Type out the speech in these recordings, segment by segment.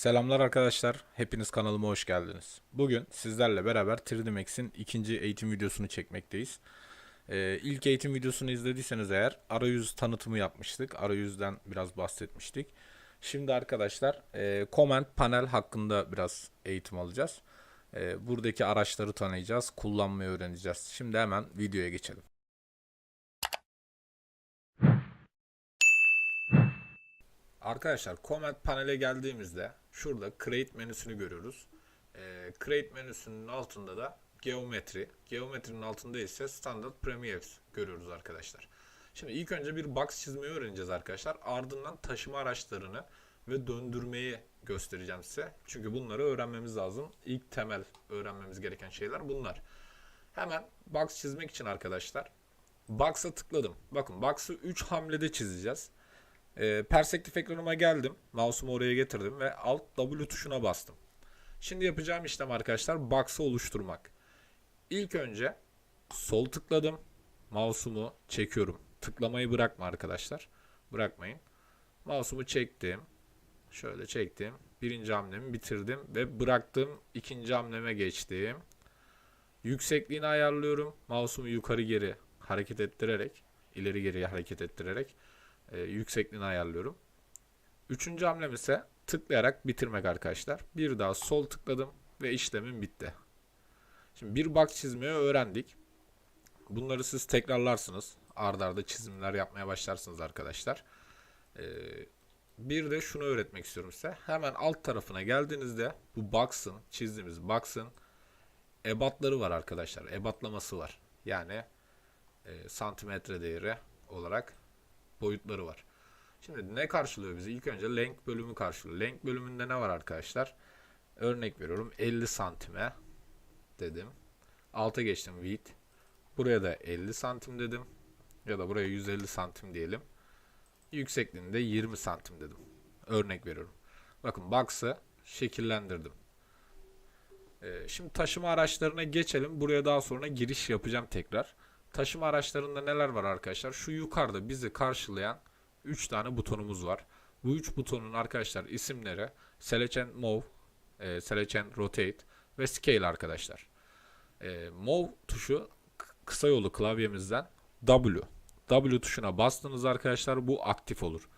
Selamlar arkadaşlar. Hepiniz kanalıma hoş geldiniz. Bugün sizlerle beraber 3D Max'in ikinci eğitim videosunu çekmekteyiz. Ee, ilk eğitim videosunu izlediyseniz eğer arayüz tanıtımı yapmıştık. Arayüzden biraz bahsetmiştik. Şimdi arkadaşlar e, Command Panel hakkında biraz eğitim alacağız. E, buradaki araçları tanıyacağız, kullanmayı öğreneceğiz. Şimdi hemen videoya geçelim. Arkadaşlar Command Panel'e geldiğimizde şurada Create menüsünü görüyoruz. Ee, Create menüsünün altında da Geometri. Geometrinin altında ise Standard Premieres görüyoruz arkadaşlar. Şimdi ilk önce bir box çizmeyi öğreneceğiz arkadaşlar. Ardından taşıma araçlarını ve döndürmeyi göstereceğim size. Çünkü bunları öğrenmemiz lazım. İlk temel öğrenmemiz gereken şeyler bunlar. Hemen box çizmek için arkadaşlar Box'a tıkladım. Bakın box'ı 3 hamlede çizeceğiz. E, perspektif ekranıma geldim. Mouse'umu oraya getirdim ve Alt W tuşuna bastım. Şimdi yapacağım işlem arkadaşlar box'ı oluşturmak. İlk önce sol tıkladım. Mouse'umu çekiyorum. Tıklamayı bırakma arkadaşlar. Bırakmayın. Mouse'umu çektim. Şöyle çektim. Birinci hamlemi bitirdim ve bıraktım. İkinci hamleme geçtim. Yüksekliğini ayarlıyorum. Mouse'umu yukarı geri hareket ettirerek, ileri geri hareket ettirerek e, yüksekliğini ayarlıyorum. Üçüncü hamlem ise tıklayarak bitirmek arkadaşlar. Bir daha sol tıkladım ve işlemim bitti. Şimdi bir box çizmeyi öğrendik. Bunları siz tekrarlarsınız. Arda arda çizimler yapmaya başlarsınız arkadaşlar. Ee, bir de şunu öğretmek istiyorum size. Hemen alt tarafına geldiğinizde bu box'ın, çizdiğimiz box'ın ebatları var arkadaşlar. Ebatlaması var. Yani e, santimetre değeri olarak boyutları var. Şimdi ne karşılıyor bizi? İlk önce length bölümü karşılıyor. Length bölümünde ne var arkadaşlar? Örnek veriyorum 50 santime dedim. Alta geçtim width. Buraya da 50 santim dedim. Ya da buraya 150 santim diyelim. Yüksekliğinde 20 santim dedim. Örnek veriyorum. Bakın box'ı şekillendirdim. Ee, şimdi taşıma araçlarına geçelim. Buraya daha sonra giriş yapacağım tekrar. Taşıma araçlarında neler var arkadaşlar? Şu yukarıda bizi karşılayan 3 tane butonumuz var. Bu 3 butonun arkadaşlar isimleri Select and Move, e, Select and Rotate ve Scale arkadaşlar. E, move tuşu kısa yolu klavyemizden W. W tuşuna bastınız arkadaşlar bu aktif olur.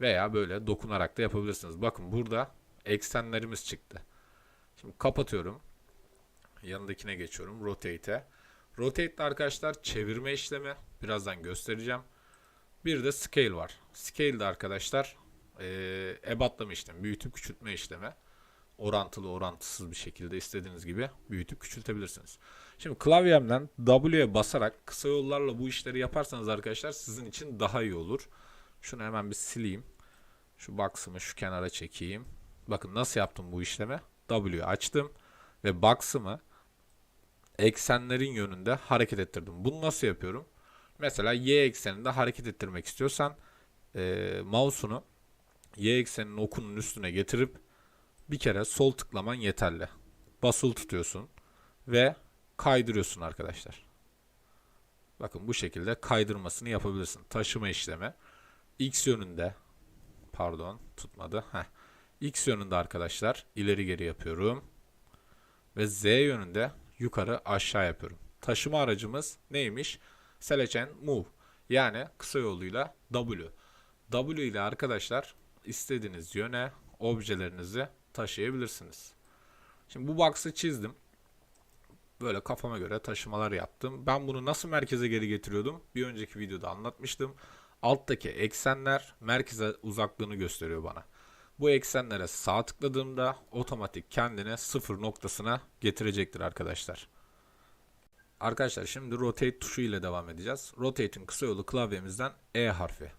Veya böyle dokunarak da yapabilirsiniz. Bakın burada eksenlerimiz çıktı. Şimdi kapatıyorum. Yanındakine geçiyorum. Rotate'e. Rotate'de arkadaşlar çevirme işlemi. Birazdan göstereceğim. Bir de scale var. Scale de arkadaşlar e, ebatlama işlemi. Büyütüp küçültme işlemi. Orantılı orantısız bir şekilde istediğiniz gibi büyütüp küçültebilirsiniz. Şimdi klavyemden W'ye basarak kısa yollarla bu işleri yaparsanız arkadaşlar sizin için daha iyi olur. Şunu hemen bir sileyim. Şu box'ımı şu kenara çekeyim. Bakın nasıl yaptım bu işlemi. W'yu açtım ve box'ımı eksenlerin yönünde hareket ettirdim. Bunu nasıl yapıyorum? Mesela y ekseninde hareket ettirmek istiyorsan e, mouse'unu y ekseninin okunun üstüne getirip bir kere sol tıklaman yeterli. Basılı tutuyorsun ve kaydırıyorsun arkadaşlar. Bakın bu şekilde kaydırmasını yapabilirsin. Taşıma işlemi. X yönünde pardon tutmadı. Heh. X yönünde arkadaşlar ileri geri yapıyorum. Ve Z yönünde yukarı aşağı yapıyorum. Taşıma aracımız neymiş? Select Move. Yani kısa yoluyla W. W ile arkadaşlar istediğiniz yöne objelerinizi taşıyabilirsiniz. Şimdi bu box'ı çizdim. Böyle kafama göre taşımalar yaptım. Ben bunu nasıl merkeze geri getiriyordum? Bir önceki videoda anlatmıştım. Alttaki eksenler merkeze uzaklığını gösteriyor bana. Bu eksenlere sağ tıkladığımda otomatik kendini sıfır noktasına getirecektir arkadaşlar. Arkadaşlar şimdi rotate tuşu ile devam edeceğiz. Rotate'in kısa yolu klavyemizden E harfi.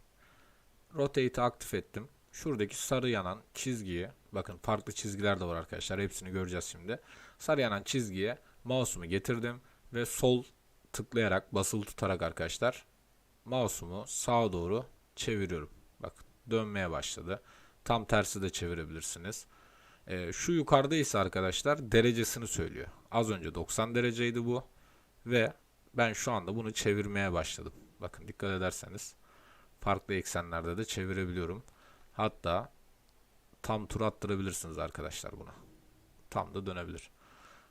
Rotate'i aktif ettim. Şuradaki sarı yanan çizgiye, bakın farklı çizgiler de var arkadaşlar. Hepsini göreceğiz şimdi. Sarı yanan çizgiye mouse'umu getirdim ve sol tıklayarak, basılı tutarak arkadaşlar mouse'umu sağa doğru çeviriyorum. Bak dönmeye başladı. Tam tersi de çevirebilirsiniz. Ee, şu yukarıda ise arkadaşlar derecesini söylüyor. Az önce 90 dereceydi bu. Ve ben şu anda bunu çevirmeye başladım. Bakın dikkat ederseniz farklı eksenlerde de çevirebiliyorum. Hatta tam tur attırabilirsiniz arkadaşlar buna. Tam da dönebilir.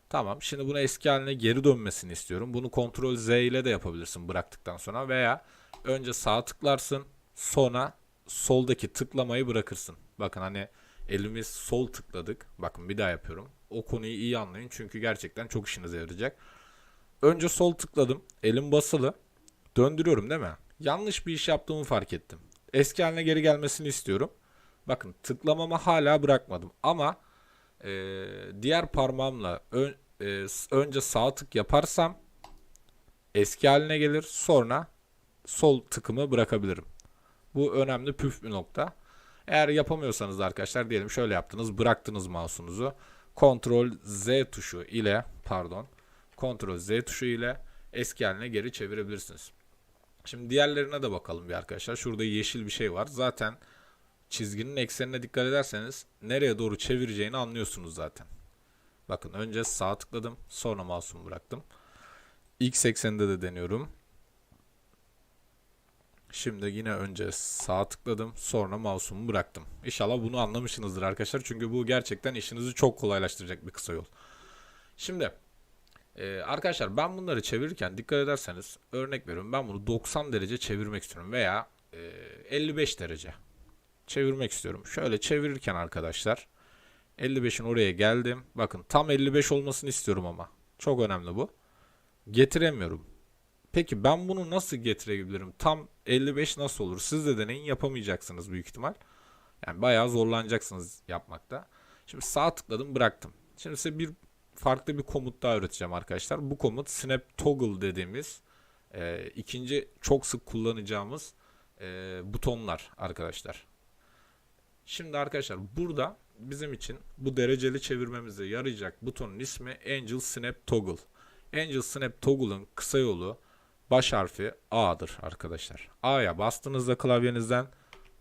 Tamam. Şimdi bunu eski haline geri dönmesini istiyorum. Bunu Ctrl Z ile de yapabilirsin bıraktıktan sonra veya önce sağ tıklarsın, sonra soldaki tıklamayı bırakırsın. Bakın hani elimiz sol tıkladık. Bakın bir daha yapıyorum. O konuyu iyi anlayın çünkü gerçekten çok işinize yarayacak. Önce sol tıkladım. Elim basılı. Döndürüyorum değil mi? Yanlış bir iş yaptığımı fark ettim. Eski haline geri gelmesini istiyorum. Bakın tıklamamı hala bırakmadım ama e, diğer parmağımla ön- e, önce sağ tık yaparsam eski haline gelir. Sonra sol tıkımı bırakabilirim. Bu önemli püf bir nokta. Eğer yapamıyorsanız da arkadaşlar diyelim şöyle yaptınız. Bıraktınız mouse'unuzu. Ctrl Z tuşu ile pardon. Ctrl Z tuşu ile eski haline geri çevirebilirsiniz. Şimdi diğerlerine de bakalım bir arkadaşlar. Şurada yeşil bir şey var. Zaten çizginin eksenine dikkat ederseniz nereye doğru çevireceğini anlıyorsunuz zaten. Bakın önce sağ tıkladım. Sonra mouse'umu bıraktım. X ekseninde de deniyorum. Şimdi yine önce sağ tıkladım. Sonra mouse'umu bıraktım. İnşallah bunu anlamışsınızdır arkadaşlar. Çünkü bu gerçekten işinizi çok kolaylaştıracak bir kısa yol. Şimdi ee, arkadaşlar ben bunları çevirirken dikkat ederseniz örnek veriyorum ben bunu 90 derece çevirmek istiyorum veya e, 55 derece çevirmek istiyorum. Şöyle çevirirken arkadaşlar 55'in oraya geldim. Bakın tam 55 olmasını istiyorum ama. Çok önemli bu. Getiremiyorum. Peki ben bunu nasıl getirebilirim? Tam 55 nasıl olur? Siz de deneyin yapamayacaksınız büyük ihtimal. Yani bayağı zorlanacaksınız yapmakta. Şimdi sağ tıkladım bıraktım. Şimdi size bir farklı bir komut daha öğreteceğim arkadaşlar. Bu komut snap toggle dediğimiz e, ikinci çok sık kullanacağımız e, butonlar arkadaşlar. Şimdi arkadaşlar burada bizim için bu dereceli çevirmemize yarayacak butonun ismi Angel Snap Toggle. Angel Snap Toggle'ın kısa yolu baş harfi A'dır arkadaşlar. A'ya bastığınızda klavyenizden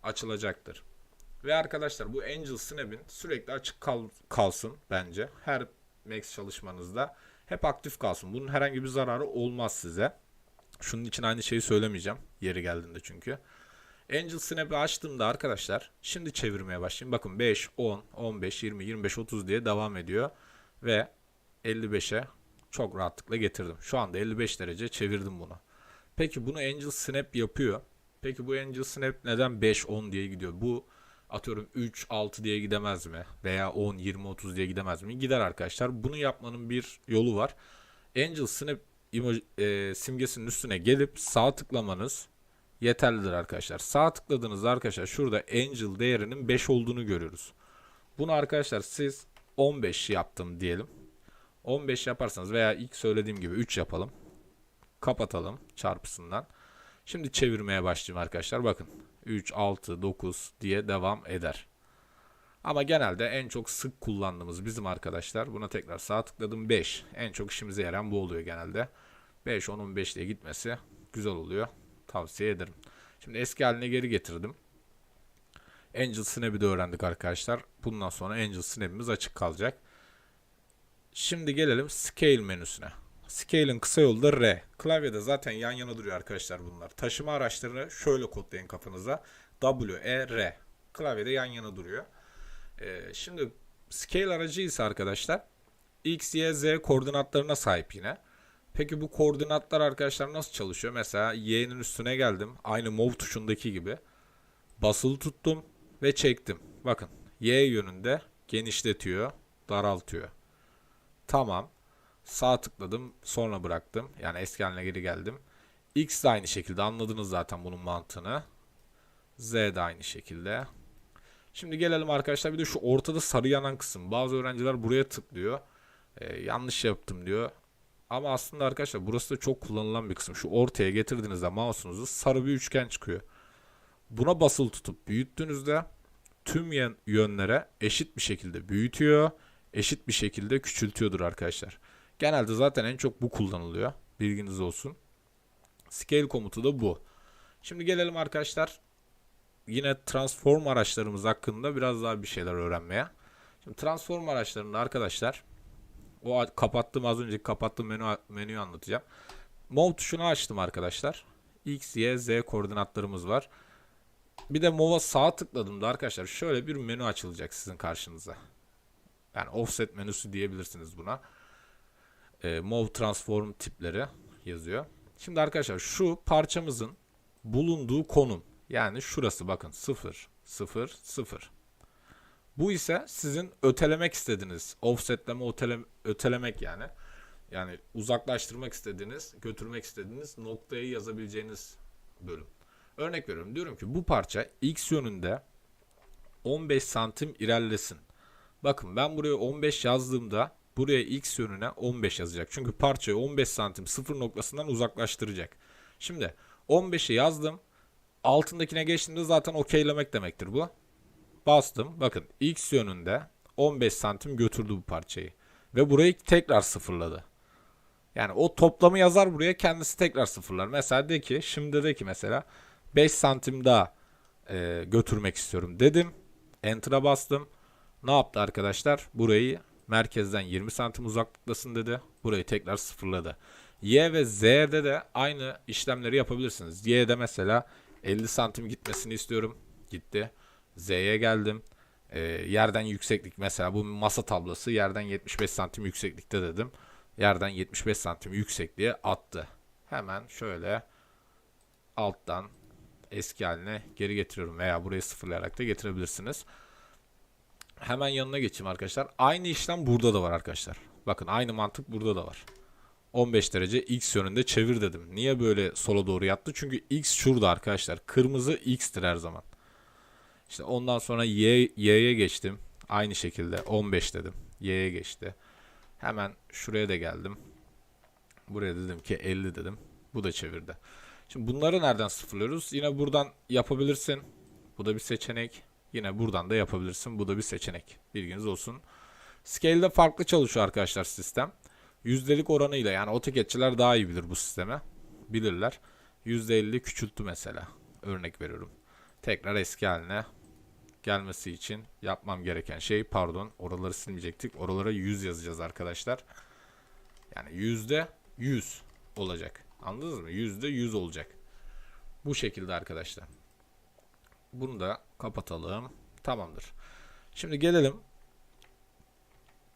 açılacaktır. Ve arkadaşlar bu Angel Snap'in sürekli açık kal- kalsın bence. Her Max çalışmanızda hep aktif kalsın. Bunun herhangi bir zararı olmaz size. Şunun için aynı şeyi söylemeyeceğim. Yeri geldiğinde çünkü. Angel Snap'i açtığımda arkadaşlar şimdi çevirmeye başlayayım. Bakın 5, 10, 15, 20, 25, 30 diye devam ediyor. Ve 55'e çok rahatlıkla getirdim. Şu anda 55 derece çevirdim bunu. Peki bunu Angel Snap yapıyor. Peki bu Angel Snap neden 5, 10 diye gidiyor? Bu atıyorum 3, 6 diye gidemez mi? Veya 10, 20, 30 diye gidemez mi? Gider arkadaşlar. Bunu yapmanın bir yolu var. Angel Snap e, simgesinin üstüne gelip sağ tıklamanız yeterlidir arkadaşlar. Sağ tıkladığınızda arkadaşlar şurada Angel değerinin 5 olduğunu görüyoruz. Bunu arkadaşlar siz 15 yaptım diyelim. 15 yaparsanız veya ilk söylediğim gibi 3 yapalım. Kapatalım çarpısından. Şimdi çevirmeye başlayayım arkadaşlar. Bakın 3, 6, 9 diye devam eder. Ama genelde en çok sık kullandığımız bizim arkadaşlar. Buna tekrar sağ tıkladım 5. En çok işimize yarayan bu oluyor genelde. 5, 10, 15 diye gitmesi güzel oluyor. Tavsiye ederim. Şimdi eski haline geri getirdim. Angel Snap'i de öğrendik arkadaşlar. Bundan sonra Angel Snap'imiz açık kalacak. Şimdi gelelim Scale menüsüne. Scale'in kısa yolu da R. Klavyede zaten yan yana duruyor arkadaşlar bunlar. Taşıma araçlarını şöyle kodlayın kafanıza. W, E, R. Klavyede yan yana duruyor. Ee, şimdi Scale aracı ise arkadaşlar X, Y, Z koordinatlarına sahip yine. Peki bu koordinatlar arkadaşlar nasıl çalışıyor? Mesela Y'nin üstüne geldim. Aynı Move tuşundaki gibi. Basılı tuttum ve çektim. Bakın Y yönünde genişletiyor, daraltıyor. Tamam. Sağ tıkladım, sonra bıraktım. Yani eski haline geri geldim. X de aynı şekilde anladınız zaten bunun mantığını. Z de aynı şekilde. Şimdi gelelim arkadaşlar bir de şu ortada sarı yanan kısım. Bazı öğrenciler buraya tıklıyor. Ee, yanlış yaptım diyor. Ama aslında arkadaşlar burası da çok kullanılan bir kısım. Şu ortaya getirdiğinizde mouse'unuzu sarı bir üçgen çıkıyor. Buna basılı tutup büyüttüğünüzde tüm yön- yönlere eşit bir şekilde büyütüyor. Eşit bir şekilde küçültüyordur arkadaşlar. Genelde zaten en çok bu kullanılıyor. Bilginiz olsun. Scale komutu da bu. Şimdi gelelim arkadaşlar yine transform araçlarımız hakkında biraz daha bir şeyler öğrenmeye. Şimdi transform araçlarında arkadaşlar o kapattığım az önceki kapattığım menü menüyü anlatacağım. Move tuşunu açtım arkadaşlar. X, Y, Z koordinatlarımız var. bir de MOV'a sağ tıkladığımda arkadaşlar şöyle bir menü açılacak sizin karşınıza. Yani offset menüsü diyebilirsiniz buna. E, MOV transform tipleri yazıyor. Şimdi arkadaşlar şu parçamızın bulunduğu konum. Yani şurası bakın 0 0 0. Bu ise sizin ötelemek istediğiniz, offsetleme ötele, ötelemek yani. Yani uzaklaştırmak istediğiniz, götürmek istediğiniz noktayı yazabileceğiniz bölüm. Örnek veriyorum. Diyorum ki bu parça x yönünde 15 santim ilerlesin. Bakın ben buraya 15 yazdığımda buraya x yönüne 15 yazacak. Çünkü parçayı 15 santim sıfır noktasından uzaklaştıracak. Şimdi 15'i yazdım. Altındakine geçtiğimde zaten okeylemek demektir bu. Bastım. Bakın x yönünde 15 santim götürdü bu parçayı. Ve burayı tekrar sıfırladı. Yani o toplamı yazar buraya kendisi tekrar sıfırlar. Mesela de ki şimdi de ki mesela 5 santim daha e, götürmek istiyorum dedim. Enter'a bastım. Ne yaptı arkadaşlar? Burayı merkezden 20 santim uzaklıktasın dedi. Burayı tekrar sıfırladı. Y ve Z'de de aynı işlemleri yapabilirsiniz. Y'de mesela 50 santim gitmesini istiyorum. Gitti. Z'ye geldim. E, yerden yükseklik mesela bu masa tablosu yerden 75 santim yükseklikte dedim. Yerden 75 santim yüksekliğe attı. Hemen şöyle alttan eski haline geri getiriyorum veya burayı sıfırlayarak da getirebilirsiniz. Hemen yanına geçeyim arkadaşlar. Aynı işlem burada da var arkadaşlar. Bakın aynı mantık burada da var. 15 derece x yönünde çevir dedim. Niye böyle sola doğru yattı? Çünkü x şurada arkadaşlar. Kırmızı x'tir her zaman. İşte ondan sonra y y'ye geçtim. Aynı şekilde 15 dedim. Y'ye geçti. Hemen şuraya da geldim. Buraya dedim ki 50 dedim. Bu da çevirdi. Şimdi bunları nereden sıfırlıyoruz? Yine buradan yapabilirsin. Bu da bir seçenek. Yine buradan da yapabilirsin. Bu da bir seçenek. Bilginiz olsun. Scale'de farklı çalışıyor arkadaşlar sistem. Yüzdelik oranıyla yani otogetçiler daha iyi bilir bu sisteme. Bilirler. %50 küçülttü mesela. Örnek veriyorum. Tekrar eski haline gelmesi için yapmam gereken şey pardon oraları silmeyecektik. Oralara 100 yazacağız arkadaşlar. Yani yüzde 100 olacak. Anladınız mı? Yüzde 100 olacak. Bu şekilde arkadaşlar. Bunu da kapatalım. Tamamdır. Şimdi gelelim.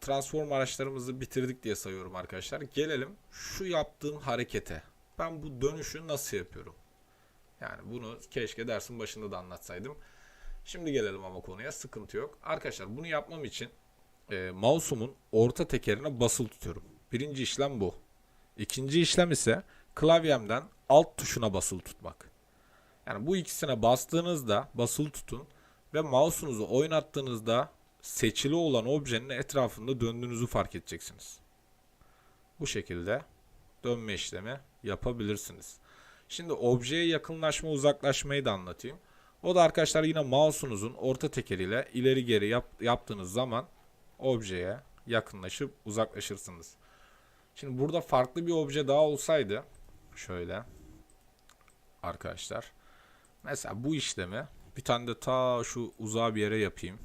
Transform araçlarımızı bitirdik diye sayıyorum arkadaşlar. Gelelim şu yaptığım harekete. Ben bu dönüşü nasıl yapıyorum? Yani bunu keşke dersin başında da anlatsaydım. Şimdi gelelim ama konuya sıkıntı yok. Arkadaşlar bunu yapmam için e, mouse'umun orta tekerine basılı tutuyorum. Birinci işlem bu. İkinci işlem ise klavyemden alt tuşuna basılı tutmak. Yani bu ikisine bastığınızda basılı tutun ve mouse'unuzu oynattığınızda seçili olan objenin etrafında döndüğünüzü fark edeceksiniz. Bu şekilde dönme işlemi yapabilirsiniz. Şimdi objeye yakınlaşma uzaklaşmayı da anlatayım. O da arkadaşlar yine mouse'unuzun orta tekeriyle ileri geri yap, yaptığınız zaman objeye yakınlaşıp uzaklaşırsınız. Şimdi burada farklı bir obje daha olsaydı şöyle arkadaşlar mesela bu işlemi bir tane de ta şu uzağa bir yere yapayım.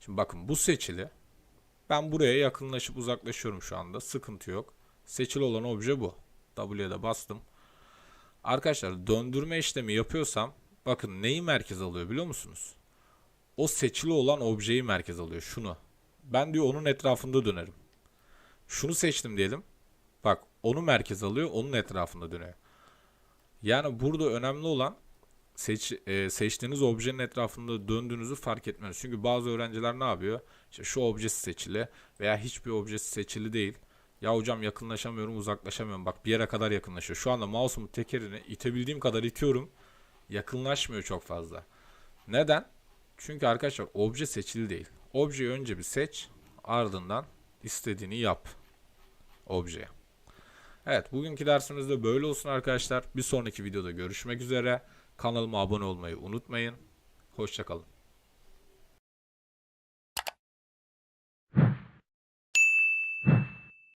Şimdi bakın bu seçili. Ben buraya yakınlaşıp uzaklaşıyorum şu anda. Sıkıntı yok. Seçili olan obje bu. W'ye de bastım. Arkadaşlar döndürme işlemi yapıyorsam bakın neyi merkez alıyor biliyor musunuz? O seçili olan objeyi merkez alıyor. Şunu. Ben diyor onun etrafında dönerim. Şunu seçtim diyelim. Bak onu merkez alıyor. Onun etrafında dönüyor. Yani burada önemli olan seç, e, seçtiğiniz objenin etrafında döndüğünüzü fark etmeniz. Çünkü bazı öğrenciler ne yapıyor? İşte şu objesi seçili veya hiçbir objesi seçili değil. Ya hocam yakınlaşamıyorum, uzaklaşamıyorum. Bak bir yere kadar yakınlaşıyor. Şu anda mouse'umun tekerini itebildiğim kadar itiyorum. Yakınlaşmıyor çok fazla. Neden? Çünkü arkadaşlar obje seçili değil. Objeyi önce bir seç, ardından istediğini yap objeye. Evet bugünkü dersimiz de böyle olsun arkadaşlar. Bir sonraki videoda görüşmek üzere. Kanalıma abone olmayı unutmayın. Hoşçakalın.